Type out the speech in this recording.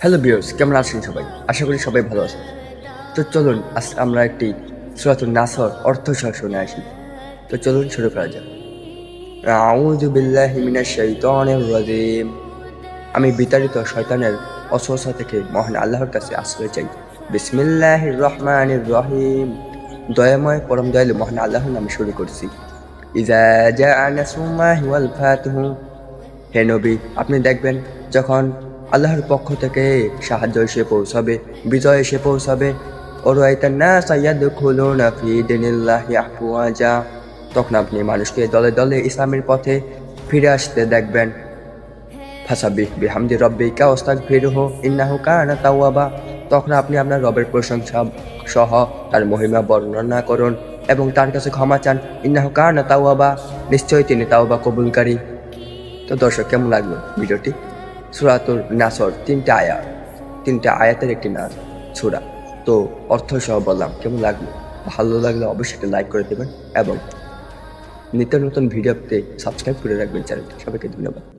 Hello বিয়র্স কেমন আছেন সবাই? আশা করি সবাই ভালো আছেন। তো চলুন, আজ আমরা একটি সুরাতুল নাসর অর্থ শুনে আসি। তো চলুন, শুরু করা যাক। আউযু বিল্লাহি মিনাশ শাইতানির রাজিম। আমি বিতাড়িত শয়তানের অসহসা থেকে মহান আল্লাহর কাছে আশ্রয় চাই। বিসমিল্লাহির রহমানির রহিম। দয়াময়, পরম দয়ালু মহান আল্লাহর নামে শুরু করছি। ইজা জাআ নাসরুল্লাহি ওয়াল ফাতহু। হে নবী, আপনি দেখবেন যখন আল্লাহর পক্ষ থেকে সাহায্য এসে পৌঁছাবে, বিজয় এসে পৌঁছাবে। তখন আপনি মানুষকে দলে দলে ইসলামের পথে ফিরে আসতে দেখবেন। ফাসাবিহ বিহামদি রব্বিকা ওয়াস্তাগফিরহু ইন্নাহু কানা তাওয়াবা। তখন আপনি আপনার রবের প্রশংসা সহ তার মহিমা বর্ণনা করুন এবং তার কাছে ক্ষমা চান। ইন্নাহু কানা তাওয়াবা। নিশ্চয়ই তিনি তাওবা কবুলকারী। তো দর্শক, কেমন লাগল ভিডিওটি? সুরাতুর নাসর, তিনটে আয়া তিনটে আয়াতের একটি নাচ সুরা। তো অর্থ সহ বললাম, কেমন লাগল? ভালো লাগলে অবশ্যই একটা লাইক করে দেবেন এবং নিত্য নতুন ভিডিও পেতে সাবস্ক্রাইব করে রাখবেন চ্যানেলটি। সবাইকে ধন্যবাদ।